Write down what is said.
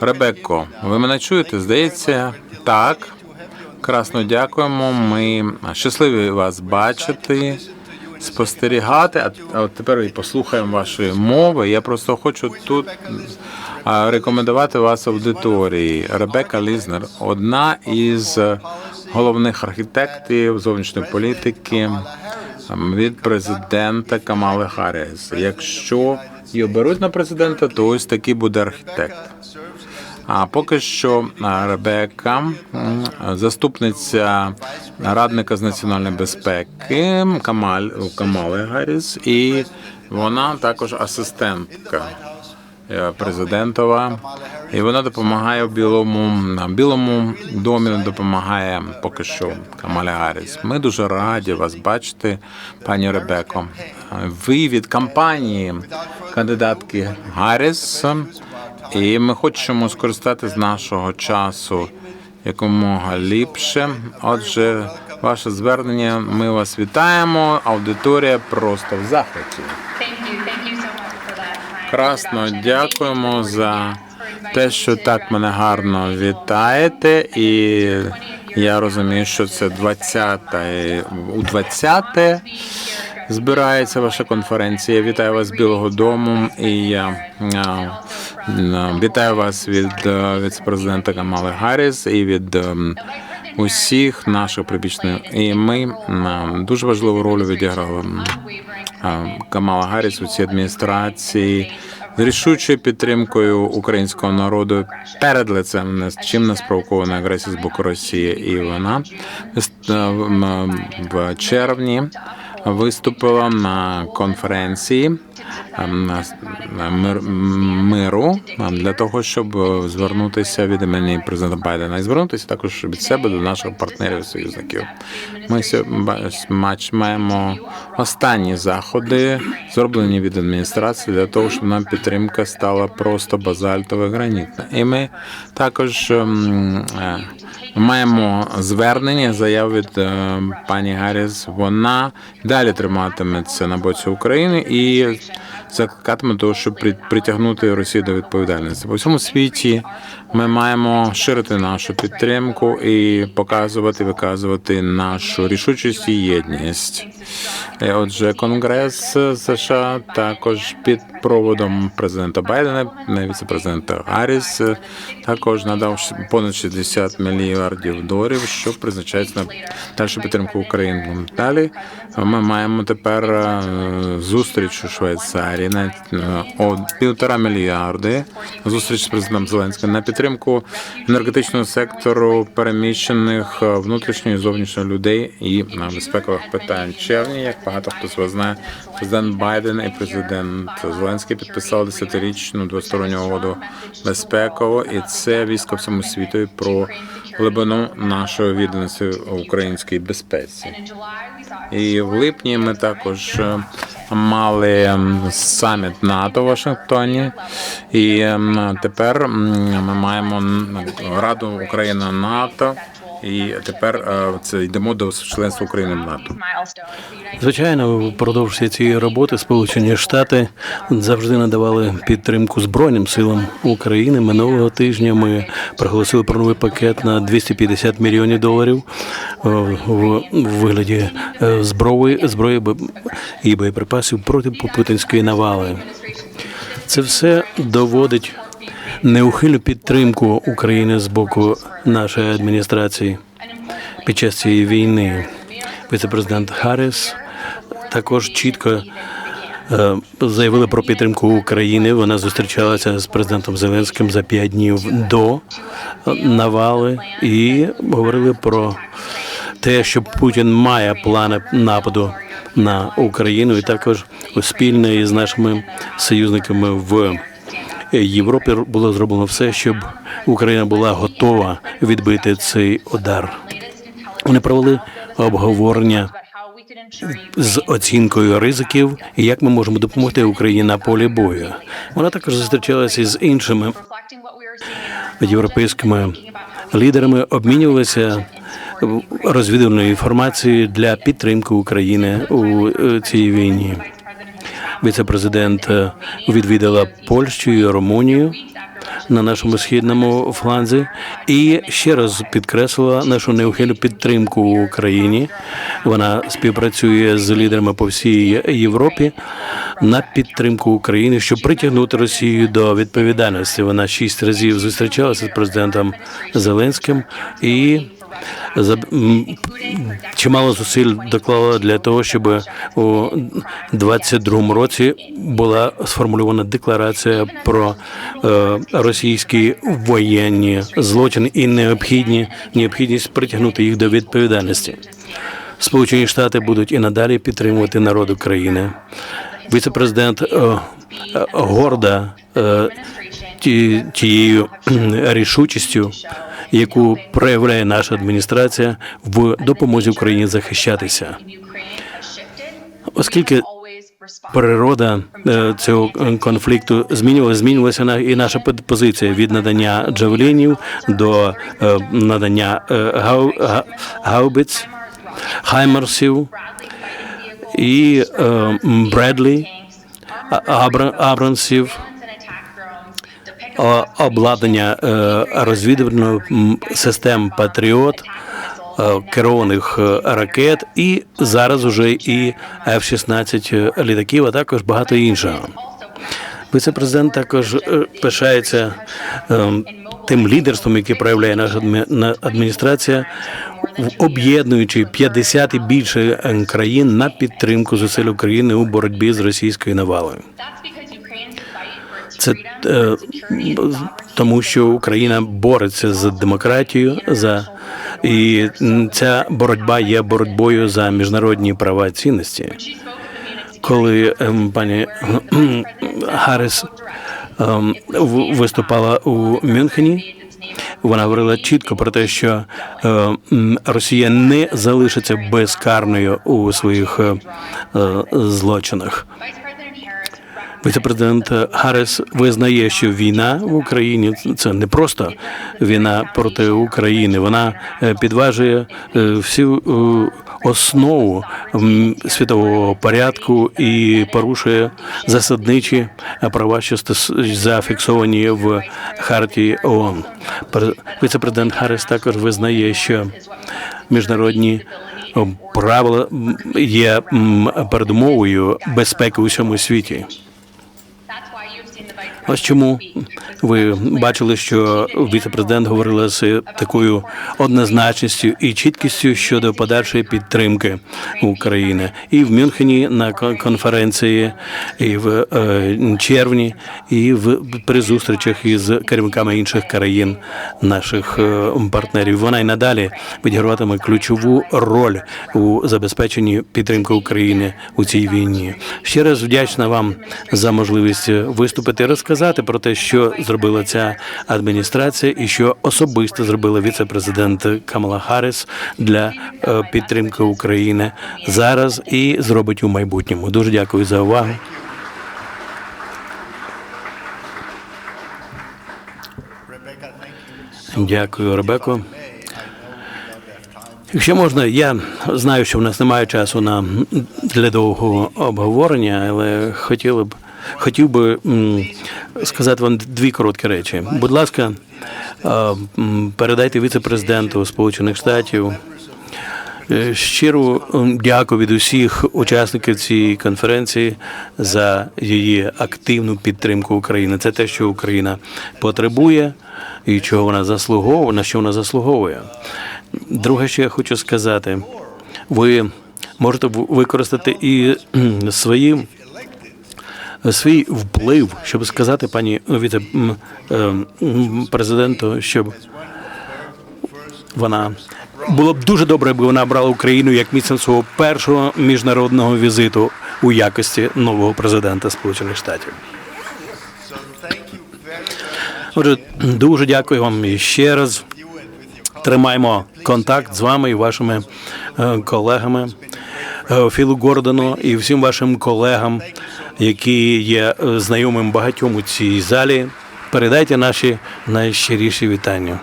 Ребекко, hear ви мене чуєте? Здається, так. Красно дякуємо. Ми щасливі вас бачити, спостерігати. А- от тепер і послухаємо вашої мови. Я просто хочу тут рекомендувати вас аудиторії. Ребека Лізнер, одна із головних архітектів зовнішньої політики від президента Камали Харріс. Якщо і оберуть на президента, то ось такий буде архітект. А поки що Ребека, заступниця радника з національної безпеки Камаль Камали Гарріс, і вона також асистентка президентова. І вона допомагає білому на білому домі. Допомагає поки що Камаля Гарріс. Ми дуже раді вас бачити, пані Ребеко. Ви від кампанії кандидатки Гарріс. І ми хочемо скористатися з нашого часу якомога ліпше. Отже, ваше звернення. Ми вас вітаємо. Аудиторія просто в захваті. That kind Красно дякуємо за те, що так мене гарно вітаєте. І я розумію, що це 20-та, і у 20-те збирається ваша конференція. Я Вітаю вас з Білого Дому і я вітаю вас від е, віце-президента Камали Гарріс і від ем, усіх наших прибічних. І ми дуже важливу роль відіграли Камала Гарріс у цій адміністрації з рішучою підтримкою українського народу перед лицем чим не спровокована агресія з боку Росії. І вона е, в червні виступила на конференції ем, миру ем, для того, щоб звернутися від імені президента Байдена і звернутися також від себе до наших партнерів союзників. Ми маємо останні заходи, зроблені від адміністрації для того, щоб нам підтримка стала просто базальтова гранітна. І ми також ем, е, маємо звернення заяв від е, пані Гарріс. Вона далі триматиметься на боці України і закликатиме того, щоб при- притягнути Росію до відповідальності. По всьому світі ми маємо ширити нашу підтримку і показувати, виказувати нашу рішучість і єдність. Е, Отже, Конгрес США також під проводом президента Байдена, е, віце-президента Гарріс, е, також надав понад 60 мільярдів доларів, що призначається на дальшу підтримку України. Далі ми маємо тепер е, зустріч у Швейцарії на е, півтора мільярди. Зустріч з президентом Зеленським на підтримку енергетичного сектору переміщених е, внутрішньої і зовнішньої людей і безпекових питань. Червні, як багато хто з вас знає, президент Байден і президент Зеленський підписали десятирічну двосторонню угоду безпекову, і це військо всьому світу про глибину нашої відданості українській безпеці. And в липні ми також е, мали саміт НАТО в Вашингтоні, і тепер ми маємо Раду Україна НАТО. І тепер е, це йдемо до членства України в НАТО. Звичайно, впродовж цієї роботи Сполучені Штати завжди надавали підтримку Збройним силам України. Минулого тижня ми проголосили про новий пакет на 250 мільйонів доларів е, в вигляді е, зброї, зброї і боєприпасів проти путінської навали. Це все доводить неухильну підтримку України з боку нашої адміністрації під час цієї війни. Віце-президент Харріс також чітко е, заявили про підтримку України. Вона зустрічалася з президентом Зеленським за п'ять днів до е, навали і говорили про те, що Путін має плани нападу на Україну, і також спільно із нашими союзниками в Європі було зроблено все, щоб Україна була готова відбити цей удар. Вони провели обговорення з оцінкою ризиків як ми можемо допомогти Україні на полі бою. Вона також зустрічалася з іншими європейськими лідерами, обмінювалися розвідувальною інформацією для підтримки України у е, цій війні. Віце-президент е, відвідала Польщу і Румунію на нашому східному фланзі і ще раз підкреслила нашу неухильну підтримку Україні. Вона співпрацює з лідерами по всій Європі на підтримку України, щоб притягнути Росію до відповідальності. Вона шість разів зустрічалася з президентом Зеленським і чимало зусиль доклала для того, щоб у 22-му році була сформульована декларація про е, російські воєнні злочини і необхідні необхідність притягнути їх до відповідальності. Сполучені Штати будуть і надалі підтримувати народ України. Віце-президент е, е, горда тією рішучістю, яку проявляє наша адміністрація в допомозі Україні захищатися. Оскільки природа е, цього конфлікту змінювалася, змінювалася і наша позиція від надання джавелінів до е, надання е, гау, га- гаубиць, хаймерсів і Бредлі, а- Абра- Абрамсів, о- обладнання е, розвідувальних м, систем Патріот, е, керованих е, ракет, і зараз уже і F-16 літаків, а також багато іншого. Віце-президент також пишається тим лідерством, яке проявляє наша адміністрація, об'єднуючи 50 і більше країн на підтримку зусиль України у боротьбі з російською навалою. Це е, тому, що Україна бореться за демократію, за і ця боротьба є боротьбою за міжнародні права і цінності. Коли ем, пані кхм, Гарріс в- виступала у Мюнхені, вона говорила чітко про те, що е, Росія не залишиться безкарною у своїх е, е, злочинах. Віце-президент визнає, що війна в Україні це не просто війна проти України. Вона е, підважує е, всю е, основу світового порядку і порушує засадничі права, що зафіксовані в хартії ООН. Віце-президент також визнає, що міжнародні правила є передумовою безпеки у всьому світі. Ось чому ви бачили, що віце-президент говорила з такою однозначністю і чіткістю щодо подальшої підтримки України і в Мюнхені на конференції, і в е, червні, і в при зустрічах із керівниками інших країн наших е, партнерів. Вона й надалі відіграватиме ключову роль у забезпеченні підтримки України у цій війні. Ще раз вдячна вам за можливість виступити і розказати про те, що зробила ця адміністрація, і що особисто зробила віце-президент Камала Харріс для е, підтримки України зараз і зробить у майбутньому. Дуже дякую за увагу. Дякую, Ребеко. Якщо можна, я знаю, що в нас немає часу на для довгого обговорення, але хотіли б хотів би сказати вам дві короткі речі. Будь ласка, передайте віце-президенту Сполучених Штатів. е, Щиру дякую від усіх учасників цієї конференції за її активну підтримку України. Це те, що Україна потребує і чого вона заслуговує, на що вона заслуговує. Друге, що я хочу сказати, ви можете використати і свої. Свій вплив, щоб сказати пані віце м, е, президенту, щоб вона було б дуже добре, якби вона брала Україну як місцем свого першого міжнародного візиту у якості нового президента Сполучених Штатів. Отже, дуже дякую вам і ще раз. Тримаємо контакт з вами і вашими е, колегами е, Філу Гордону і всім вашим колегам, які є е, знайомим багатьом у цій залі. Передайте наші найщиріші вітання.